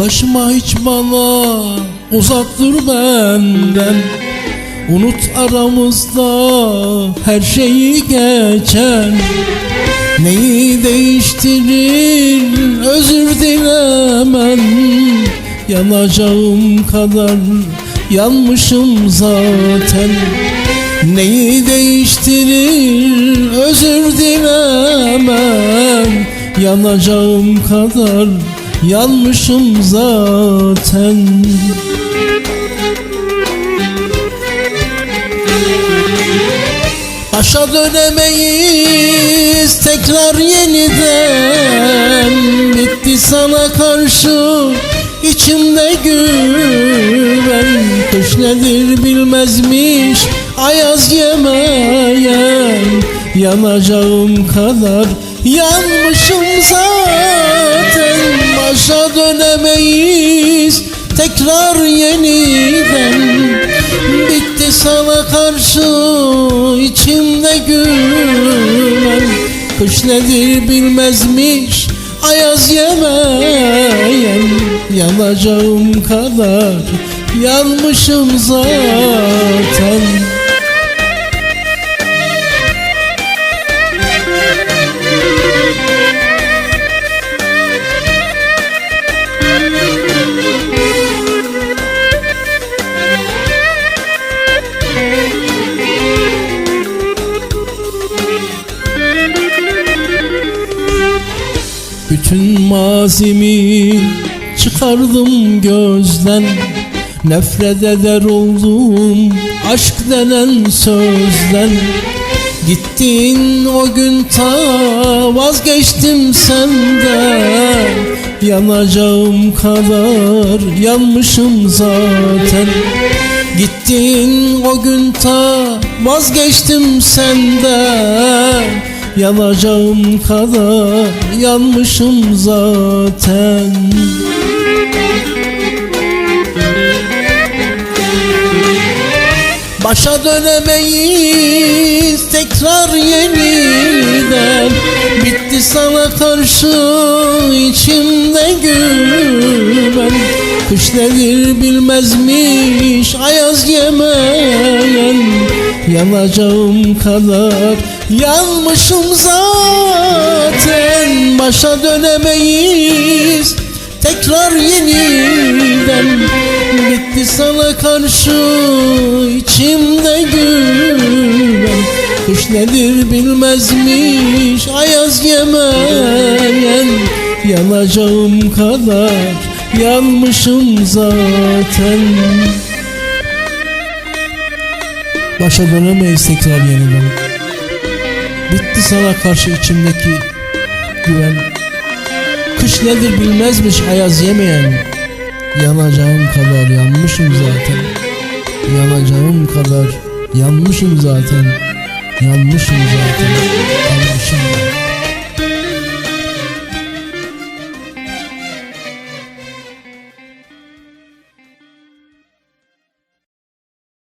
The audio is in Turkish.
Yaklaşma hiç bana uzak dur benden. Unut aramızda her şeyi geçen. Neyi değiştirir özür dilemen Yanacağım kadar yanmışım zaten. Neyi değiştirir özür dilemem. Yanacağım kadar yanmışım zaten. Başa dönemeyiz tekrar yeniden. Bitti sana karşı içimde güven. Kış nedir bilmezmiş ayaz yemeyen Yanacağım kadar yanmışım zaten. Başa dönemeyiz tekrar yeniden. Bitti sana karşı içimde güven Kış nedir bilmezmiş ayaz yemeyen. Yanacağım kadar yanmışım zaten Bütün mazimi çıkardım gözden. Nefret eder oldum aşk denen sözden. Gittiğin o gün ta vazgeçtim senden. Yanacağım kadar yanmışım zaten. Gittiğin o gün ta vazgeçtim senden Yanacağım kadar yanmışım zaten. Başa dönemeyiz tekrar yeniden. Bitti sana karşı içimde güven. Kış nedir bilmezmiş ayaz yemeyen. Yanacağım kadar yanmışım zaten Başa dönemeyiz. Tekrar yeniden Bitti sana karşı içimde güven. Kış nedir bilmezmiş ayaz yemeyen Yanacağım kadar yanmışım zaten. Başa dönemeyiz tekrar yeniden Bitti sana karşı içimdeki güven. Kış nedir bilmezmiş ayaz yemeyen. Yanacağım kadar yanmışım zaten. Yanacağım kadar yanmışım zaten. Yanmışım zaten. Yanmışım